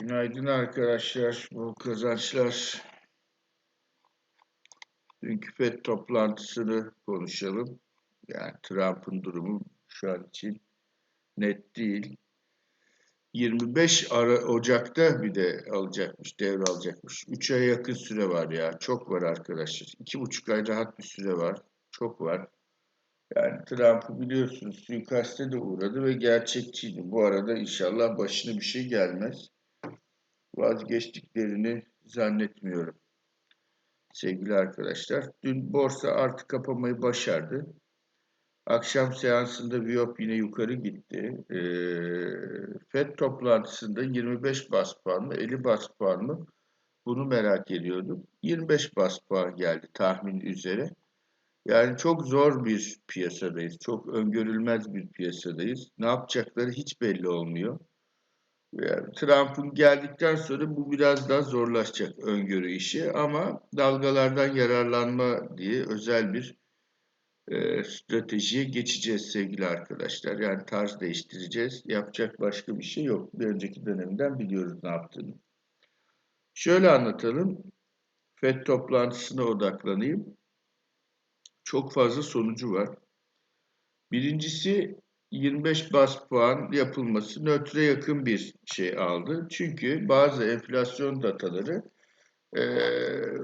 Günaydın arkadaşlar, bol kazançlar. Dünkü FED toplantısını konuşalım. Yani Trump'ın durumu şu an için net değil. 25 Ara Ocak'ta bir de alacakmış, devralacakmış. 3 aya yakın süre var ya, çok var arkadaşlar. 2,5 ay rahat bir süre var, çok var. Yani Trump'ı biliyorsunuz suikaste de uğradı ve gerçekçiydi. Bu arada inşallah başına bir şey gelmez vazgeçtiklerini zannetmiyorum. Sevgili arkadaşlar, dün borsa artık kapamayı başardı. Akşam seansında Viyop yine yukarı gitti. E, FED toplantısında 25 bas puan mı, 50 bas puan mı? Bunu merak ediyordum. 25 bas puan geldi tahmin üzere. Yani çok zor bir piyasadayız. Çok öngörülmez bir piyasadayız. Ne yapacakları hiç belli olmuyor. Yani Trump'ın geldikten sonra bu biraz daha zorlaşacak öngörü işi ama dalgalardan yararlanma diye özel bir e, stratejiye geçeceğiz sevgili arkadaşlar. Yani tarz değiştireceğiz. Yapacak başka bir şey yok. Bir önceki dönemden biliyoruz ne yaptığını. Şöyle anlatalım. FED toplantısına odaklanayım. Çok fazla sonucu var. Birincisi 25 bas puan yapılması nötre yakın bir şey aldı. Çünkü bazı enflasyon dataları e,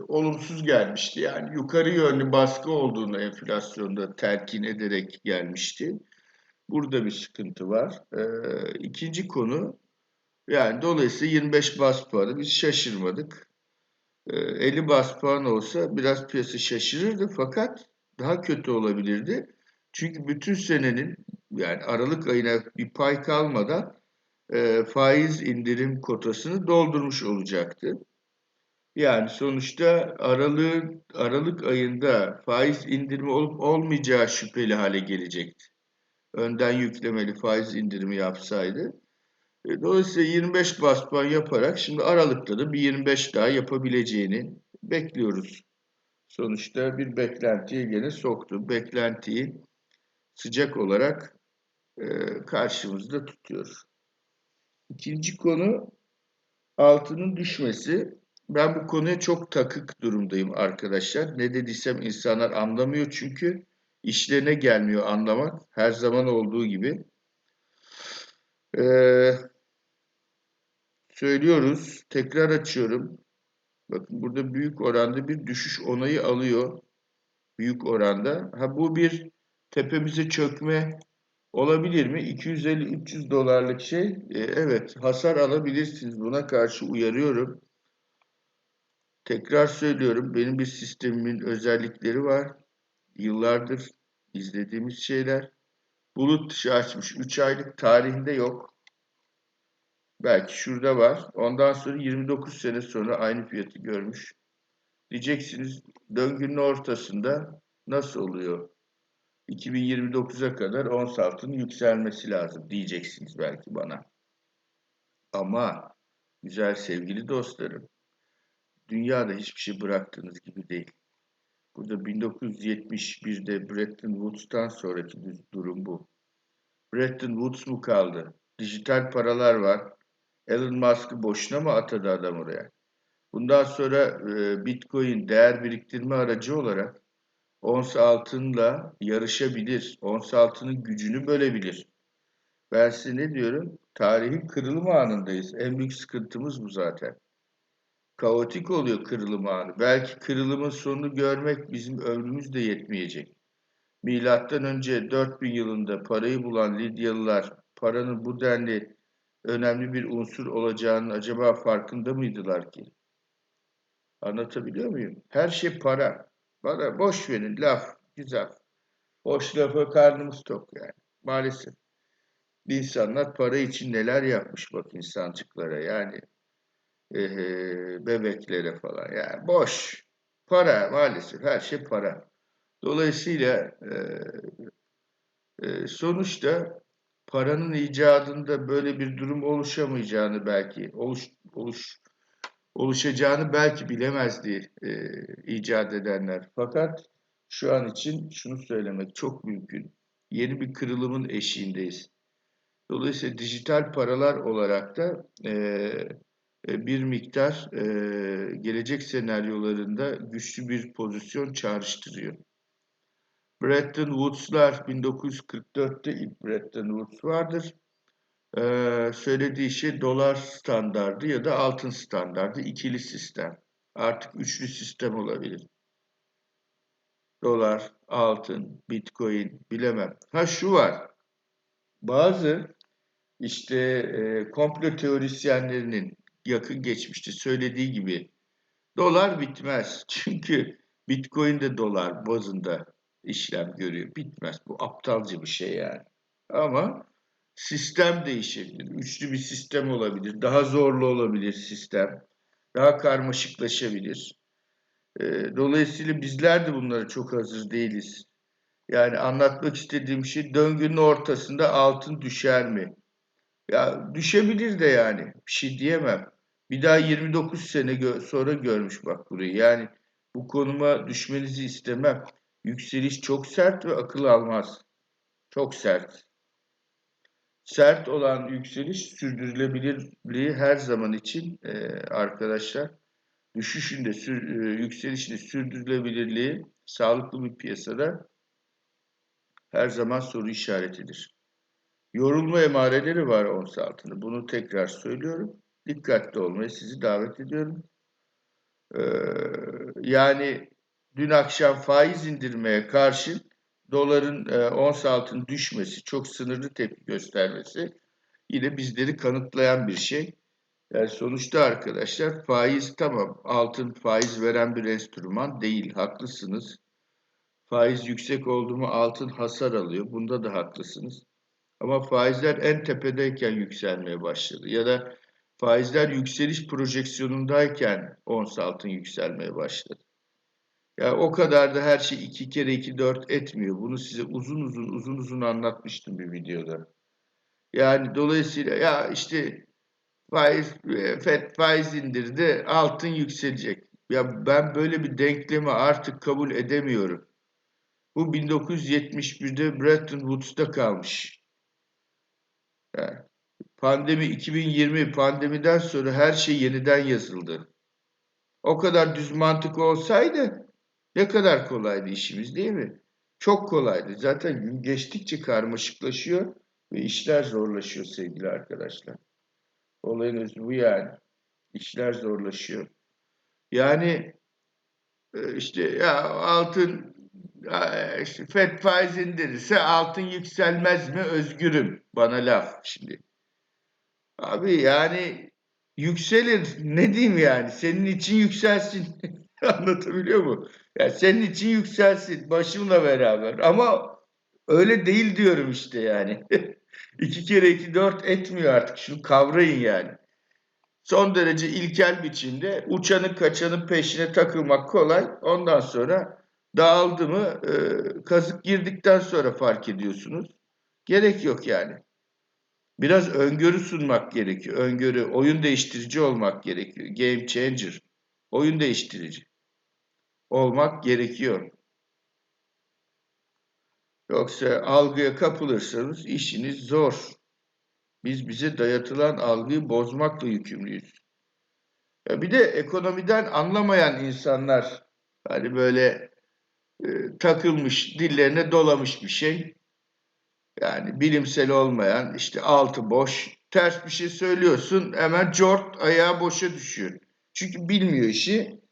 olumsuz gelmişti. Yani yukarı yönlü baskı olduğunu enflasyonda telkin ederek gelmişti. Burada bir sıkıntı var. E, ikinci konu yani dolayısıyla 25 bas puanı biz şaşırmadık. E, 50 bas puan olsa biraz piyasa şaşırırdı fakat daha kötü olabilirdi. Çünkü bütün senenin yani Aralık ayına bir pay kalmadan e, faiz indirim kotasını doldurmuş olacaktı. Yani sonuçta Aralık, Aralık ayında faiz indirimi olup olmayacağı şüpheli hale gelecekti. Önden yüklemeli faiz indirimi yapsaydı. E, dolayısıyla 25 bas puan yaparak şimdi Aralık'ta da bir 25 daha yapabileceğini bekliyoruz. Sonuçta bir beklentiye gene soktu. Beklentiyi sıcak olarak karşımızda tutuyor. İkinci konu altının düşmesi. Ben bu konuya çok takık durumdayım arkadaşlar. Ne dediysem insanlar anlamıyor çünkü işlerine gelmiyor anlamak. Her zaman olduğu gibi. Ee, söylüyoruz. Tekrar açıyorum. Bakın burada büyük oranda bir düşüş onayı alıyor. Büyük oranda. Ha bu bir tepemize çökme olabilir mi? 250-300 dolarlık şey e, evet hasar alabilirsiniz. Buna karşı uyarıyorum. Tekrar söylüyorum benim bir sistemimin özellikleri var. Yıllardır izlediğimiz şeyler. Bulut dışı açmış 3 aylık tarihinde yok. Belki şurada var. Ondan sonra 29 sene sonra aynı fiyatı görmüş. Diyeceksiniz döngünün ortasında nasıl oluyor? 2029'a kadar ons altının yükselmesi lazım diyeceksiniz belki bana. Ama güzel sevgili dostlarım, dünyada hiçbir şey bıraktığınız gibi değil. Burada 1971'de Bretton Woods'tan sonraki durum bu. Bretton Woods mu kaldı? Dijital paralar var. Elon Musk'ı boşuna mı atadı adam oraya? Bundan sonra e, Bitcoin değer biriktirme aracı olarak ons altınla yarışabilir. Ons altının gücünü bölebilir. Ben size ne diyorum? Tarihin kırılım anındayız. En büyük sıkıntımız bu zaten. Kaotik oluyor kırılım anı. Belki kırılımın sonunu görmek bizim ömrümüz de yetmeyecek. Milattan önce 4000 yılında parayı bulan Lidyalılar paranın bu denli önemli bir unsur olacağını acaba farkında mıydılar ki? Anlatabiliyor muyum? Her şey para. Bana boş verin laf güzel. Boş lafa karnımız tok yani. Maalesef. İnsanlar para için neler yapmış bak insancıklara yani e, bebeklere falan yani boş para maalesef her şey para. Dolayısıyla e, e, sonuçta paranın icadında böyle bir durum oluşamayacağını belki oluş, oluş oluşacağını belki bilemezdi e, icat edenler. Fakat şu an için şunu söylemek çok mümkün. Yeni bir kırılımın eşiğindeyiz. Dolayısıyla dijital paralar olarak da e, e, bir miktar e, gelecek senaryolarında güçlü bir pozisyon çağrıştırıyor. Bretton Woods'lar 1944'te ilk Bretton Woods vardır. Ee, söylediği şey dolar standardı ya da altın standardı ikili sistem. Artık üçlü sistem olabilir. Dolar, altın, bitcoin bilemem. Ha şu var. Bazı işte e, komplo teorisyenlerinin yakın geçmişte söylediği gibi dolar bitmez. Çünkü bitcoin de dolar bazında işlem görüyor. Bitmez. Bu aptalca bir şey yani. Ama sistem değişebilir. Üçlü bir sistem olabilir. Daha zorlu olabilir sistem. Daha karmaşıklaşabilir. E, dolayısıyla bizler de bunlara çok hazır değiliz. Yani anlatmak istediğim şey döngünün ortasında altın düşer mi? Ya düşebilir de yani. Bir şey diyemem. Bir daha 29 sene gö sonra görmüş bak burayı. Yani bu konuma düşmenizi istemem. Yükseliş çok sert ve akıl almaz. Çok sert. Sert olan yükseliş sürdürülebilirliği her zaman için e, arkadaşlar düşüşünde, sür, e, yükselişinde sürdürülebilirliği sağlıklı bir piyasada her zaman soru işaretidir. Yorulma emareleri var ons altında. Bunu tekrar söylüyorum. Dikkatli olmayı sizi davet ediyorum. Ee, yani dün akşam faiz indirmeye karşın doların e, ons altın düşmesi, çok sınırlı tepki göstermesi yine bizleri kanıtlayan bir şey. Yani sonuçta arkadaşlar faiz tamam altın faiz veren bir enstrüman değil haklısınız. Faiz yüksek oldu mu altın hasar alıyor. Bunda da haklısınız. Ama faizler en tepedeyken yükselmeye başladı. Ya da faizler yükseliş projeksiyonundayken ons altın yükselmeye başladı. Ya o kadar da her şey iki kere iki dört etmiyor. Bunu size uzun uzun uzun uzun anlatmıştım bir videoda. Yani dolayısıyla ya işte faiz FED faiz indirdi, altın yükselecek. Ya ben böyle bir denklemi artık kabul edemiyorum. Bu 1971'de Bretton Woods'ta kalmış. Yani pandemi 2020 pandemiden sonra her şey yeniden yazıldı. O kadar düz mantık olsaydı ne kadar kolaydı işimiz değil mi? Çok kolaydı. Zaten gün geçtikçe karmaşıklaşıyor ve işler zorlaşıyor sevgili arkadaşlar. Olayın özü bu yani. İşler zorlaşıyor. Yani e, işte ya altın işte FED faiz indirirse altın yükselmez mi özgürüm bana laf şimdi. Abi yani yükselir ne diyeyim yani senin için yükselsin anlatabiliyor mu? Yani senin için yükselsin başımla beraber ama öyle değil diyorum işte yani. iki kere iki dört etmiyor artık şunu kavrayın yani. Son derece ilkel biçimde uçanın kaçanın peşine takılmak kolay. Ondan sonra dağıldı mı e, kazık girdikten sonra fark ediyorsunuz. Gerek yok yani. Biraz öngörü sunmak gerekiyor. Öngörü, oyun değiştirici olmak gerekiyor. Game changer. Oyun değiştirici. Olmak gerekiyor. Yoksa algıya kapılırsanız işiniz zor. Biz bize dayatılan algıyı bozmakla yükümlüyüz. Ya bir de ekonomiden anlamayan insanlar hani böyle e, takılmış, dillerine dolamış bir şey. Yani bilimsel olmayan, işte altı boş, ters bir şey söylüyorsun hemen cort ayağı boşa düşüyor. Çünkü bilmiyor işi.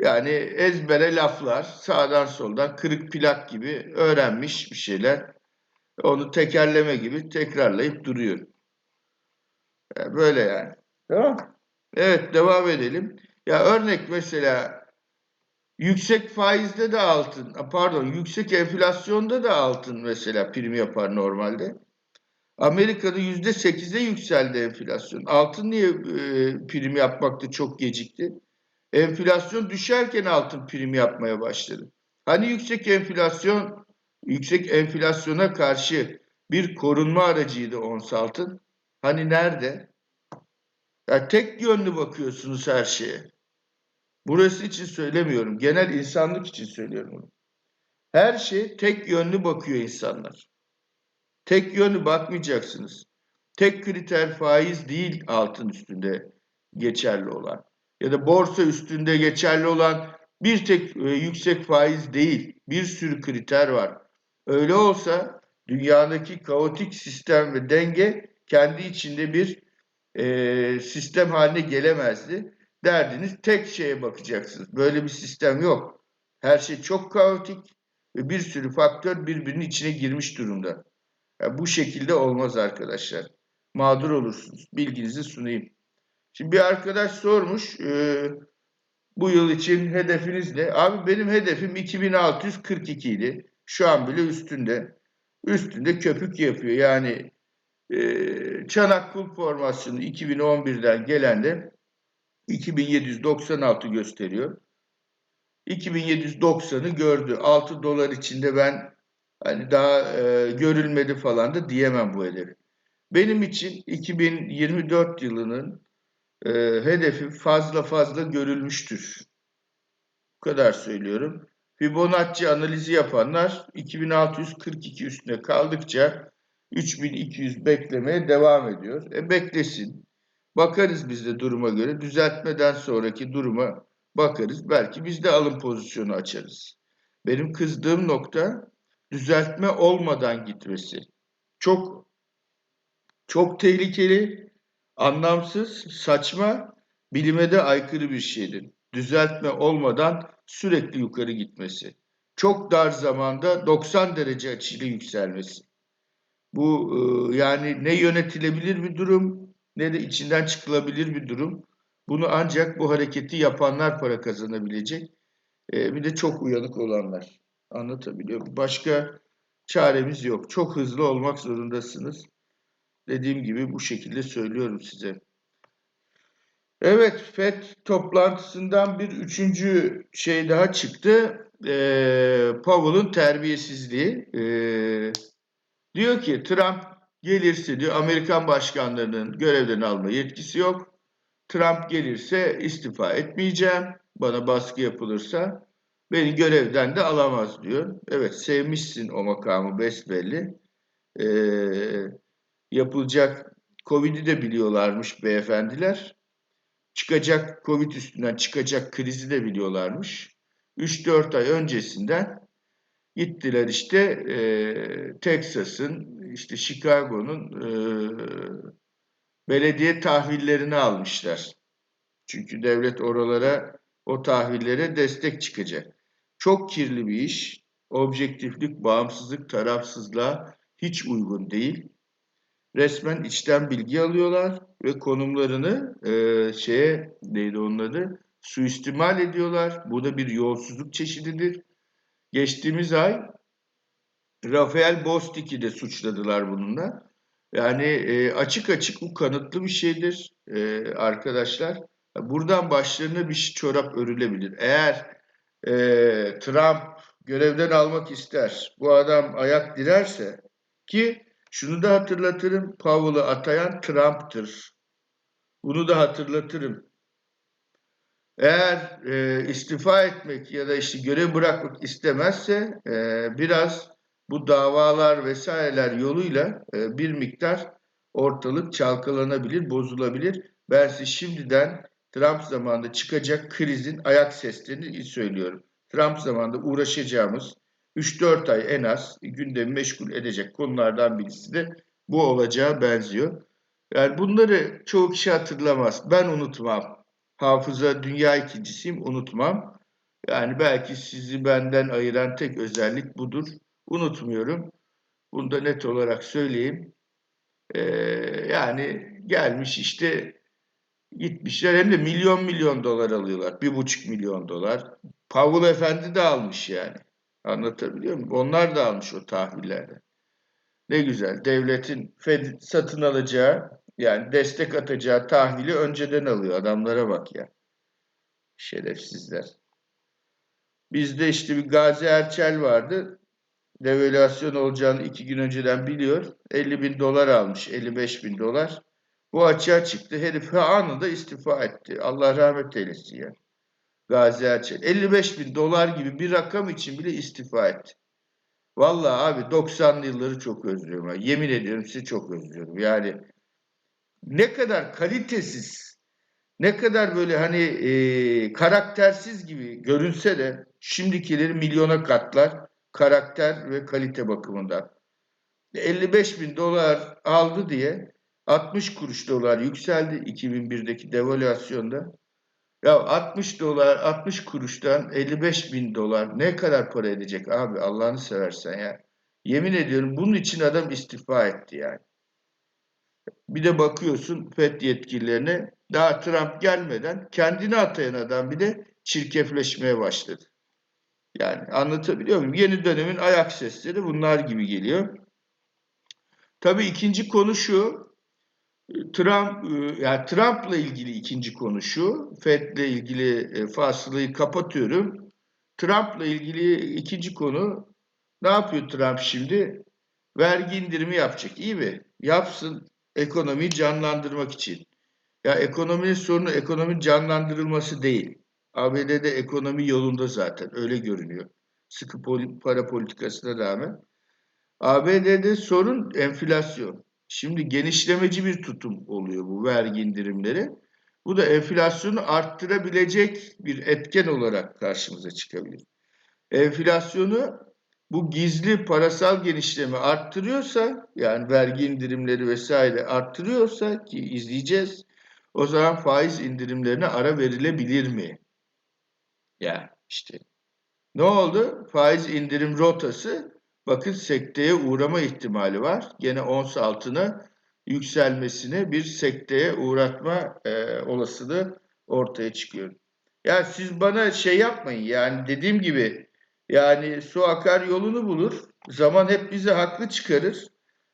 Yani ezbere laflar, sağdan soldan kırık plak gibi öğrenmiş bir şeyler. Onu tekerleme gibi tekrarlayıp duruyor. Yani böyle yani. Tamam. Evet devam edelim. Ya örnek mesela Yüksek faizde de altın, pardon yüksek enflasyonda da altın mesela prim yapar normalde. Amerika'da yüzde sekize yükseldi enflasyon. Altın niye e, prim yapmakta çok gecikti? Enflasyon düşerken altın prim yapmaya başladı. Hani yüksek enflasyon, yüksek enflasyona karşı bir korunma aracıydı ons altın. Hani nerede? Ya tek yönlü bakıyorsunuz her şeye. Burası için söylemiyorum. Genel insanlık için söylüyorum bunu. Her şey tek yönlü bakıyor insanlar. Tek yönlü bakmayacaksınız. Tek kriter faiz değil altın üstünde geçerli olan ya da borsa üstünde geçerli olan bir tek e, yüksek faiz değil. Bir sürü kriter var. Öyle olsa dünyadaki kaotik sistem ve denge kendi içinde bir e, sistem haline gelemezdi. Derdiniz tek şeye bakacaksınız. Böyle bir sistem yok. Her şey çok kaotik ve bir sürü faktör birbirinin içine girmiş durumda. Yani bu şekilde olmaz arkadaşlar. Mağdur olursunuz. Bilginizi sunayım. Şimdi bir arkadaş sormuş e, bu yıl için hedefiniz ne? Abi benim hedefim 2642 idi. Şu an bile üstünde. Üstünde köpük yapıyor. Yani e, çanak kul formasyonu 2011'den gelen de 2796 gösteriyor. 2790'ı gördü. 6 dolar içinde ben hani daha e, görülmedi falan da diyemem bu hedefi. Benim için 2024 yılının e, hedefi fazla fazla görülmüştür. Bu kadar söylüyorum. Fibonacci analizi yapanlar 2642 üstüne kaldıkça 3200 beklemeye devam ediyor. E beklesin. Bakarız biz de duruma göre. Düzeltmeden sonraki duruma bakarız. Belki biz de alım pozisyonu açarız. Benim kızdığım nokta düzeltme olmadan gitmesi. Çok çok tehlikeli, anlamsız, saçma, bilime de aykırı bir şeydir. Düzeltme olmadan sürekli yukarı gitmesi. Çok dar zamanda 90 derece açıyla yükselmesi. Bu e, yani ne yönetilebilir bir durum ne de içinden çıkılabilir bir durum. Bunu ancak bu hareketi yapanlar para kazanabilecek. E, bir de çok uyanık olanlar. Anlatabiliyor? Başka çaremiz yok. Çok hızlı olmak zorundasınız. Dediğim gibi bu şekilde söylüyorum size. Evet, FED toplantısından bir üçüncü şey daha çıktı. Ee, Powell'ın terbiyesizliği. Ee, diyor ki Trump gelirse diyor Amerikan başkanlarının görevden alma yetkisi yok. Trump gelirse istifa etmeyeceğim. Bana baskı yapılırsa beni görevden de alamaz diyor. Evet sevmişsin o makamı besbelli. Ee, yapılacak Covid'i de biliyorlarmış beyefendiler. Çıkacak Covid üstünden çıkacak krizi de biliyorlarmış. 3-4 ay öncesinden gittiler işte e, Texas'ın işte Chicago'nun e, belediye tahvillerini almışlar. Çünkü devlet oralara o tahvillere destek çıkacak. Çok kirli bir iş. Objektiflik, bağımsızlık, tarafsızlığa hiç uygun değil resmen içten bilgi alıyorlar ve konumlarını e, şeye neydi onun adı suistimal ediyorlar. Bu da bir yolsuzluk çeşididir. Geçtiğimiz ay Rafael Bostik'i de suçladılar bununla. Yani e, açık açık bu kanıtlı bir şeydir e, arkadaşlar. Buradan başlarına bir çorap örülebilir. Eğer e, Trump görevden almak ister, bu adam ayak direrse ki şunu da hatırlatırım. Powell'ı atayan Trump'tır. Bunu da hatırlatırım. Eğer e, istifa etmek ya da işte görev bırakmak istemezse e, biraz bu davalar vesaireler yoluyla e, bir miktar ortalık çalkalanabilir, bozulabilir. Ben size şimdiden Trump zamanında çıkacak krizin ayak seslerini söylüyorum. Trump zamanında uğraşacağımız 3-4 ay en az gündemi meşgul edecek konulardan birisi de bu olacağı benziyor. Yani bunları çoğu kişi hatırlamaz. Ben unutmam. Hafıza dünya ikincisiyim unutmam. Yani belki sizi benden ayıran tek özellik budur. Unutmuyorum. Bunu da net olarak söyleyeyim. Ee, yani gelmiş işte gitmişler hem de milyon milyon dolar alıyorlar. Bir buçuk milyon dolar. Pavul Efendi de almış yani. Anlatabiliyor muyum? Onlar da almış o tahvillerden. Ne güzel. Devletin Fed satın alacağı yani destek atacağı tahvili önceden alıyor. Adamlara bak ya. Şerefsizler. Bizde işte bir Gazi Erçel vardı. Devalüasyon olacağını iki gün önceden biliyor. 50 bin dolar almış. 55 bin dolar. Bu açığa çıktı. Herif anında istifa etti. Allah rahmet eylesin yani. Gazi Erçel. 55 bin dolar gibi bir rakam için bile istifa etti. Vallahi abi 90'lı yılları çok özlüyorum. Yemin ediyorum size çok özlüyorum. Yani ne kadar kalitesiz, ne kadar böyle hani e, karaktersiz gibi görünse de şimdikileri milyona katlar karakter ve kalite bakımından. 55 bin dolar aldı diye 60 kuruş dolar yükseldi 2001'deki devalüasyonda. Ya 60 dolar 60 kuruştan 55 bin dolar ne kadar para edecek abi Allah'ını seversen ya. Yemin ediyorum bunun için adam istifa etti yani. Bir de bakıyorsun FED yetkililerine daha Trump gelmeden kendini atayan adam bile çirkefleşmeye başladı. Yani anlatabiliyor muyum? Yeni dönemin ayak sesleri bunlar gibi geliyor. Tabii ikinci konu şu. Trump yani Trump'la ilgili ikinci konu şu. Fed'le ilgili e, fasılayı kapatıyorum. Trump'la ilgili ikinci konu ne yapıyor Trump şimdi? Vergi indirimi yapacak. İyi mi? Yapsın ekonomiyi canlandırmak için. Ya ekonominin sorunu ekonominin canlandırılması değil. ABD'de ekonomi yolunda zaten öyle görünüyor. Sıkı para politikasına rağmen. ABD'de sorun enflasyon. Şimdi genişlemeci bir tutum oluyor bu vergi indirimleri. Bu da enflasyonu arttırabilecek bir etken olarak karşımıza çıkabilir. Enflasyonu bu gizli parasal genişleme arttırıyorsa yani vergi indirimleri vesaire arttırıyorsa ki izleyeceğiz o zaman faiz indirimlerine ara verilebilir mi? Ya işte ne oldu? Faiz indirim rotası bakın sekteye uğrama ihtimali var. Gene ons altına yükselmesini bir sekteye uğratma e, olasılığı ortaya çıkıyor. Ya siz bana şey yapmayın yani dediğim gibi yani su akar yolunu bulur. Zaman hep bizi haklı çıkarır.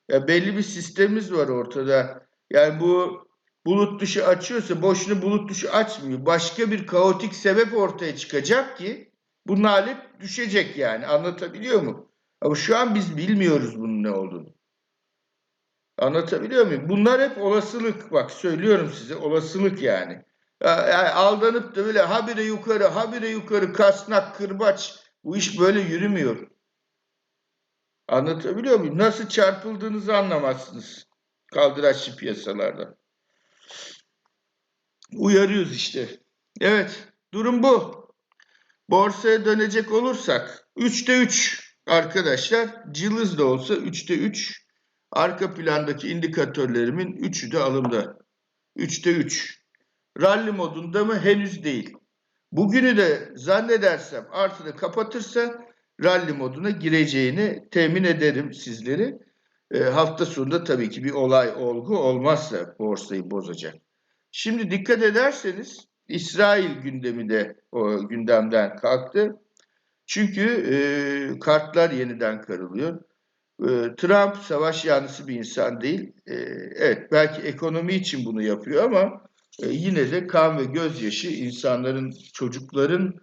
Ya belli bir sistemimiz var ortada. Yani bu bulut dışı açıyorsa boşuna bulut dışı açmıyor. Başka bir kaotik sebep ortaya çıkacak ki bu nalet düşecek yani. Anlatabiliyor mu? Ama şu an biz bilmiyoruz bunun ne olduğunu. Anlatabiliyor muyum? Bunlar hep olasılık. Bak söylüyorum size olasılık yani. Yani aldanıp da böyle habire yukarı habire yukarı kasnak kırbaç bu iş böyle yürümüyor. Anlatabiliyor muyum? Nasıl çarpıldığınızı anlamazsınız kaldıraçlı piyasalarda. Uyarıyoruz işte. Evet, durum bu. Borsaya dönecek olursak 3'te 3 arkadaşlar cılız da olsa 3'te 3 arka plandaki indikatörlerimin 3'ü de alımda. 3'te 3. Rally modunda mı? Henüz değil. Bugünü de zannedersem artıda kapatırsa rally moduna gireceğini temin ederim sizleri. E, hafta sonunda tabii ki bir olay olgu olmazsa borsayı bozacak. Şimdi dikkat ederseniz İsrail gündemi de o gündemden kalktı. Çünkü e, kartlar yeniden karılıyor. E, Trump savaş yanlısı bir insan değil. E, evet belki ekonomi için bunu yapıyor ama e, yine de kan ve gözyaşı insanların, çocukların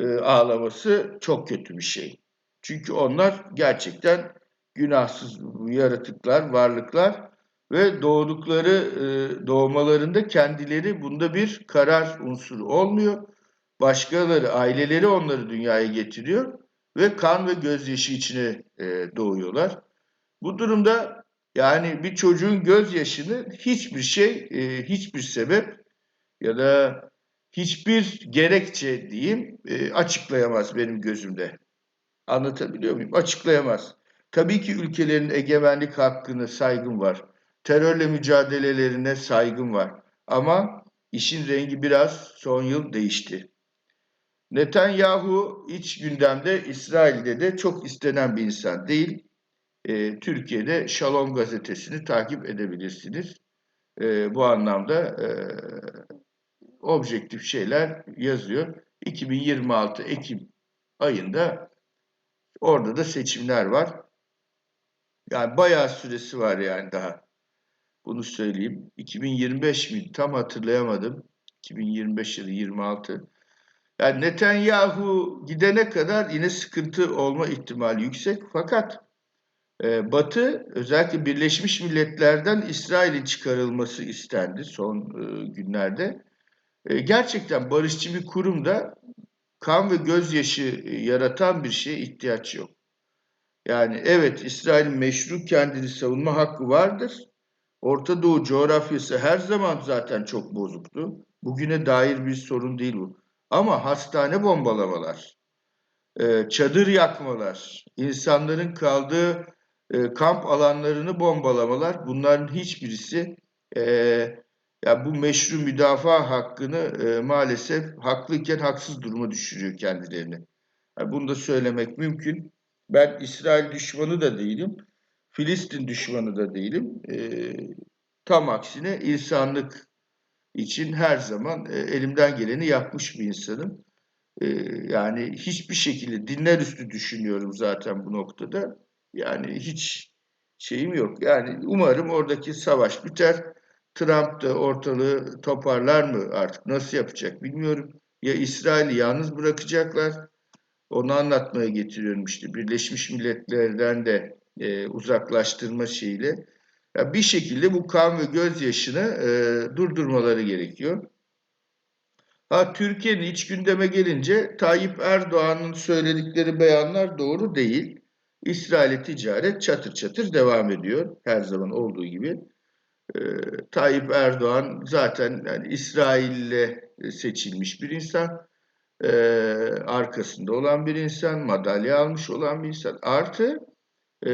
e, ağlaması çok kötü bir şey. Çünkü onlar gerçekten günahsız yaratıklar, varlıklar ve doğdukları e, doğmalarında kendileri bunda bir karar unsuru olmuyor. Başkaları, aileleri onları dünyaya getiriyor ve kan ve gözyaşı içine e, doğuyorlar. Bu durumda yani bir çocuğun gözyaşını hiçbir şey, e, hiçbir sebep ya da hiçbir gerekçe diyeyim e, açıklayamaz benim gözümde. Anlatabiliyor muyum? Açıklayamaz. Tabii ki ülkelerin egemenlik hakkını saygım var. Terörle mücadelelerine saygım var. Ama işin rengi biraz son yıl değişti. Netanyahu iç gündemde İsrail'de de çok istenen bir insan değil. E, Türkiye'de Shalom gazetesini takip edebilirsiniz. E, bu anlamda e, objektif şeyler yazıyor. 2026 Ekim ayında orada da seçimler var. Yani bayağı süresi var yani daha. Bunu söyleyeyim. 2025 mi? Tam hatırlayamadım. 2025 ya da 26. Yani Netanyahu gidene kadar yine sıkıntı olma ihtimali yüksek. Fakat e, Batı özellikle Birleşmiş Milletler'den İsrail'in çıkarılması istendi son e, günlerde. E, gerçekten barışçı bir kurumda kan ve gözyaşı e, yaratan bir şeye ihtiyaç yok. Yani evet İsrail'in meşru kendini savunma hakkı vardır. Orta Doğu coğrafyası her zaman zaten çok bozuktu. Bugüne dair bir sorun değil bu. Ama hastane bombalamalar, e, çadır yakmalar, insanların kaldığı e, kamp alanlarını bombalamalar bunların hiçbirisi e, ya bu meşru müdafaa hakkını maalesef haklıyken haksız duruma düşürüyor kendilerini. Yani bunu da söylemek mümkün. Ben İsrail düşmanı da değilim, Filistin düşmanı da değilim. Tam aksine insanlık için her zaman e, elimden geleni yapmış bir insanım. E, yani hiçbir şekilde dinler üstü düşünüyorum zaten bu noktada. Yani hiç şeyim yok. Yani umarım oradaki savaş biter. Trump da ortalığı toparlar mı artık nasıl yapacak bilmiyorum. Ya İsrail'i yalnız bırakacaklar. Onu anlatmaya getiriyorum işte. Birleşmiş Milletler'den de e, uzaklaştırma şeyiyle. Ya bir şekilde bu kan ve gözyaşını e, durdurmaları gerekiyor. Ha Türkiye'nin iç gündeme gelince Tayyip Erdoğan'ın söyledikleri beyanlar doğru değil. İsrail'e ticaret çatır çatır devam ediyor her zaman olduğu gibi. Ee, Tayyip Erdoğan zaten yani İsrail'le seçilmiş bir insan. Ee, arkasında olan bir insan, madalya almış olan bir insan. Artı e,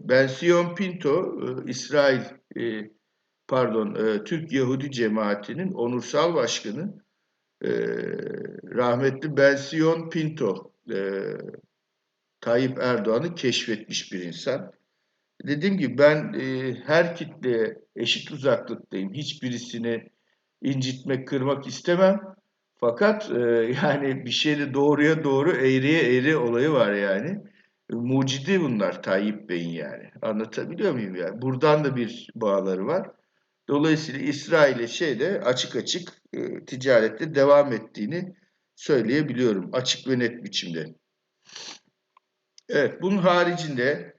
Ben Sion Pinto, e, İsrail e, pardon e, Türk Yahudi cemaatinin onursal başkanı e, rahmetli Bensiyon Pinto e, Tayyip Erdoğan'ı keşfetmiş bir insan. Dediğim gibi ben e, her kitle eşit uzaklıktayım. Hiçbirisini incitmek, kırmak istemem. Fakat e, yani bir şeyde doğruya doğru, eğriye eğri olayı var yani. Mucidi bunlar Tayyip Bey'in yani. Anlatabiliyor muyum yani? Buradan da bir bağları var. Dolayısıyla İsrail'e şeyde açık açık e, ticarette devam ettiğini söyleyebiliyorum. Açık ve net biçimde. Evet, bunun haricinde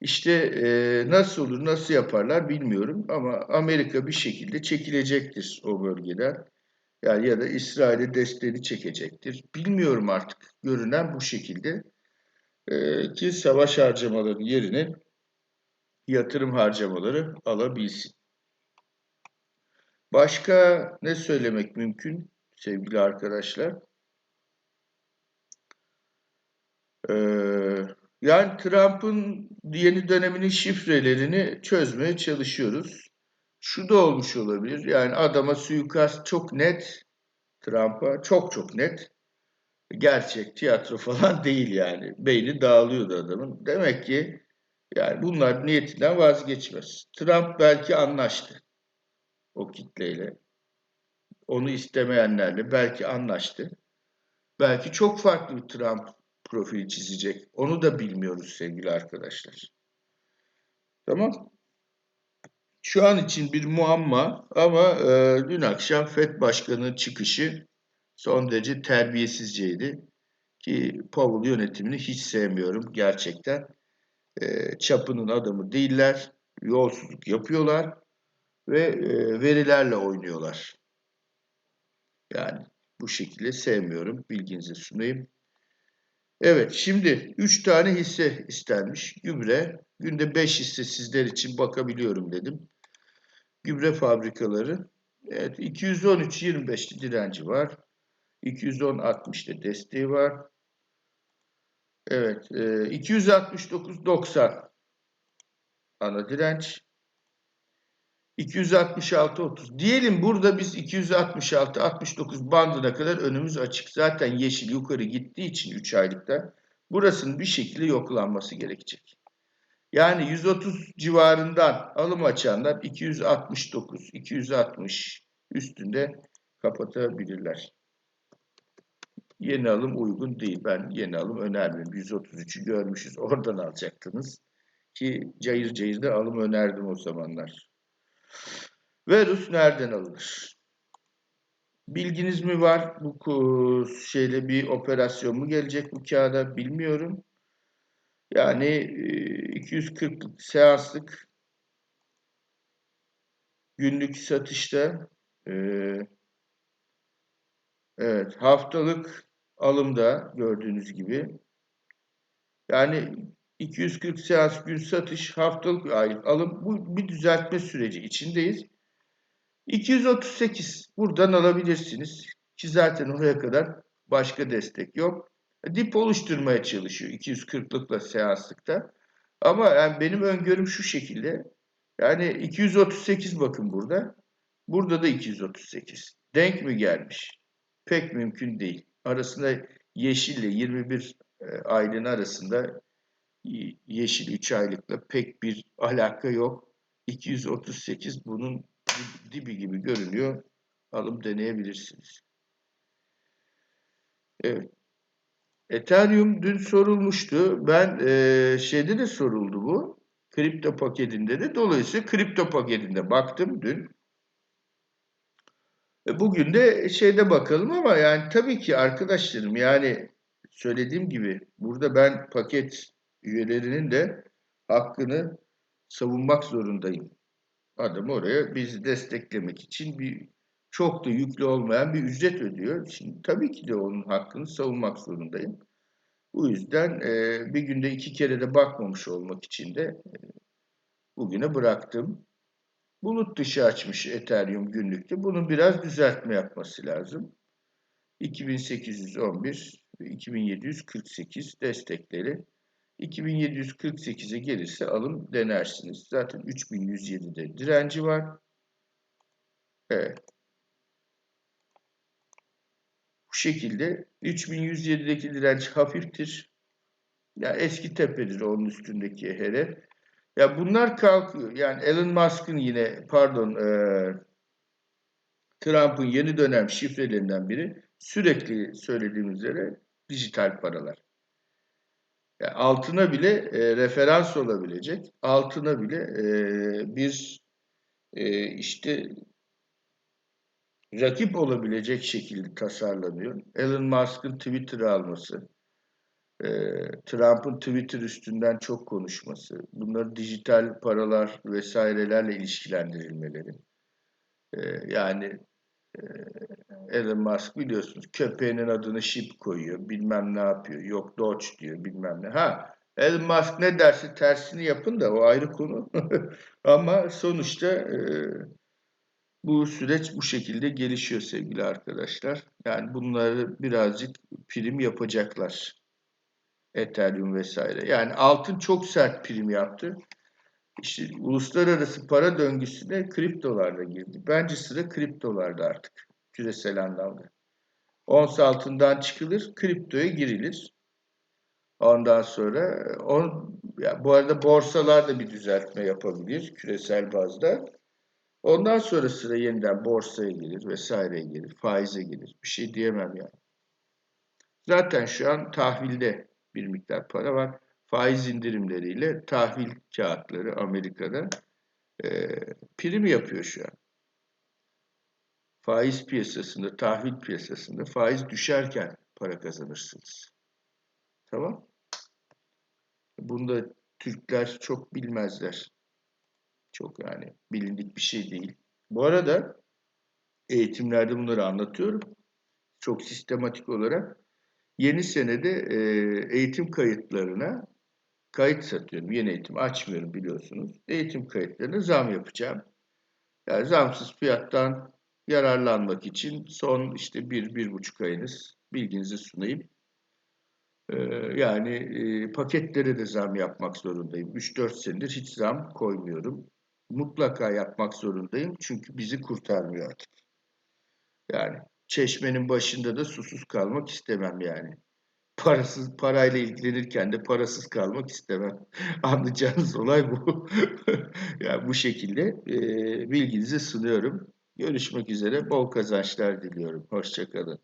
işte e, nasıl olur, nasıl yaparlar bilmiyorum ama Amerika bir şekilde çekilecektir o bölgeden. Yani ya da İsrail'e desteğini çekecektir. Bilmiyorum artık. Görünen bu şekilde. E, ki savaş harcamaları yerine yatırım harcamaları alabilsin. Başka ne söylemek mümkün sevgili arkadaşlar? Ee, yani Trump'ın yeni döneminin şifrelerini çözmeye çalışıyoruz. Şu da olmuş olabilir. Yani adama suikast çok net. Trump'a çok çok net. Gerçek tiyatro falan değil yani. Beyni dağılıyordu adamın. Demek ki yani bunlar niyetinden vazgeçmez. Trump belki anlaştı o kitleyle. Onu istemeyenlerle belki anlaştı. Belki çok farklı bir Trump profili çizecek. Onu da bilmiyoruz sevgili arkadaşlar. Tamam. Şu an için bir muamma ama e, dün akşam FED Başkanı'nın çıkışı son derece terbiyesizceydi. Ki Powell yönetimini hiç sevmiyorum gerçekten. E, çapının adamı değiller. Yolsuzluk yapıyorlar ve e, verilerle oynuyorlar. Yani bu şekilde sevmiyorum. Bilginize sunayım. Evet şimdi 3 tane hisse istenmiş. Gübre. Günde 5 hisse sizler için bakabiliyorum dedim. Gübre fabrikaları. Evet 213-25'li direnci var. 210-60'da desteği var. Evet e, 269-90 ana direnç. 266-30. Diyelim burada biz 266-69 bandına kadar önümüz açık. Zaten yeşil yukarı gittiği için 3 aylıkta burasının bir şekilde yoklanması gerekecek. Yani 130 civarından alım açanlar 269, 260 üstünde kapatabilirler. Yeni alım uygun değil. Ben yeni alım önermiyorum. 133'ü görmüşüz. Oradan alacaktınız. Ki cayır cayır da alım önerdim o zamanlar. Virüs nereden alınır? Bilginiz mi var? Bu şeyle bir operasyon mu gelecek bu kağıda bilmiyorum. Yani 240 e, seanslık günlük satışta e, evet haftalık alımda gördüğünüz gibi yani 240 seans gün satış, haftalık aylık alım bu bir düzeltme süreci içindeyiz. 238 buradan alabilirsiniz. Ki zaten oraya kadar başka destek yok. Dip oluşturmaya çalışıyor 240'lıkla seanslıkta. Ama yani benim öngörüm şu şekilde. Yani 238 bakın burada. Burada da 238. Denk mi gelmiş? Pek mümkün değil. Arasında yeşille 21 e, aylığın arasında yeşil 3 aylıkla pek bir alaka yok. 238 bunun dibi gibi görünüyor. Alıp deneyebilirsiniz. Evet. Ethereum dün sorulmuştu. Ben e, şeyde de soruldu bu. Kripto paketinde de. Dolayısıyla kripto paketinde baktım dün. E, bugün de şeyde bakalım ama yani tabii ki arkadaşlarım yani söylediğim gibi burada ben paket üyelerinin de hakkını savunmak zorundayım. Adam oraya bizi desteklemek için bir çok da yüklü olmayan bir ücret ödüyor. Şimdi tabii ki de onun hakkını savunmak zorundayım. Bu yüzden e, bir günde iki kere de bakmamış olmak için de e, bugüne bıraktım. Bulut dışı açmış Ethereum günlükte. Bunun biraz düzeltme yapması lazım. 2811 ve 2748 destekleri 2748'e gelirse alım denersiniz. Zaten 3107'de direnci var. Evet. Bu şekilde 3107'deki direnç hafiftir. Ya yani eski tepedir onun üstündeki hedef. Ya bunlar kalkıyor. Yani Elon Musk'ın yine pardon e, Trump'ın yeni dönem şifrelerinden biri sürekli söylediğim üzere dijital paralar. Yani altına bile e, referans olabilecek, altına bile e, bir e, işte rakip olabilecek şekilde tasarlanıyor. Elon Musk'ın Twitter'ı alması, e, Trump'ın Twitter üstünden çok konuşması, bunları dijital paralar vesairelerle ilişkilendirilmeleri. E, yani e, Elon Musk biliyorsunuz köpeğinin adını Ship koyuyor, bilmem ne yapıyor, yok Doge diyor, bilmem ne. Ha Elon Musk ne derse tersini yapın da o ayrı konu. Ama sonuçta e, bu süreç bu şekilde gelişiyor sevgili arkadaşlar. Yani bunları birazcık prim yapacaklar. Ethereum vesaire. Yani altın çok sert prim yaptı. İşte uluslararası para döngüsüne kriptolarla girdi. Bence sıra kriptolarda artık küresel anlamda. Ons altından çıkılır, kriptoya girilir. Ondan sonra on, ya bu arada borsalar da bir düzeltme yapabilir küresel bazda. Ondan sonra sıra yeniden borsaya gelir vesaireye gelir, faize gelir. Bir şey diyemem yani. Zaten şu an tahvilde bir miktar para var. Faiz indirimleriyle tahvil kağıtları Amerika'da e, prim yapıyor şu an. Faiz piyasasında, tahvil piyasasında faiz düşerken para kazanırsınız. Tamam? Bunda Türkler çok bilmezler. Çok yani bilindik bir şey değil. Bu arada eğitimlerde bunları anlatıyorum. Çok sistematik olarak. Yeni senede e, eğitim kayıtlarına kayıt satıyorum. Yeni eğitim açmıyorum biliyorsunuz. Eğitim kayıtlarına zam yapacağım. Yani zamsız fiyattan yararlanmak için son işte bir, bir buçuk ayınız bilginizi sunayım. Ee, yani e, paketlere de zam yapmak zorundayım. 3-4 senedir hiç zam koymuyorum. Mutlaka yapmak zorundayım çünkü bizi kurtarmıyor artık. Yani çeşmenin başında da susuz kalmak istemem yani. Parasız parayla ilgilenirken de parasız kalmak istemem. Anlayacağınız olay bu. yani bu şekilde e, bilginizi sunuyorum. Görüşmek üzere. Bol kazançlar diliyorum. Hoşçakalın.